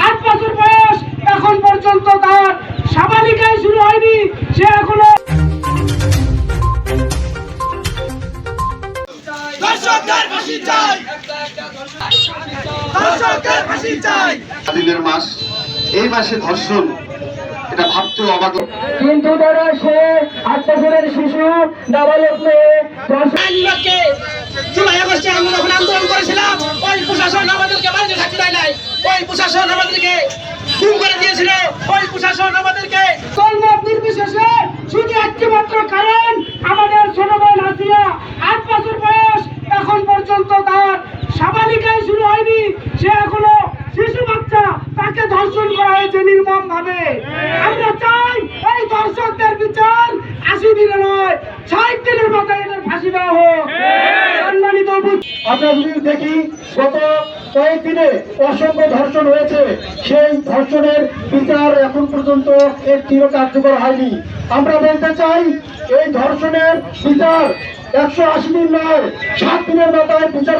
আট বছর বয়স এখন পর্যন্ত তার সাবালিকায় শুরু হয়নি সে এখনও ধর্ষণ এটা কিন্তু তারা সে আট বছরের শিশু নাবালক মেয়ে প্রশাসন আমাদেরকে গুম করে দিয়েছিল। ওই প্রশাসন আমাদেরকে তলমত নির্বিশেষে শুধু একটি মাত্র কারণ আমাদের ছোট বোন হাসিয়া আট বছর বয়স এখন পর্যন্ত তার সাবালিকায় শুরু হয়নি। সে এখনও শিশু বাচ্চা তাকে ধর্ষণ করা হয়েছে নির্মম ভাবে আমরা চাই এই দর্শকদের বিচার আশি দিনে নয় ষাট দিনের মাথায় এদের ফাঁসি দেওয়া হোক। সম্মানিত আমরা যদি দেখি গত কয়েকদিনে অসংখ্য ধর্ষণ হয়েছে। সেই ধর্ষণের বিচার এখন পর্যন্ত একটিও কার্যকর হয়নি। আমরা বলতে চাই, এই ধর্ষণের বিচার একশো আশি দিন নয়, সাত দিনের মাথায় বিচার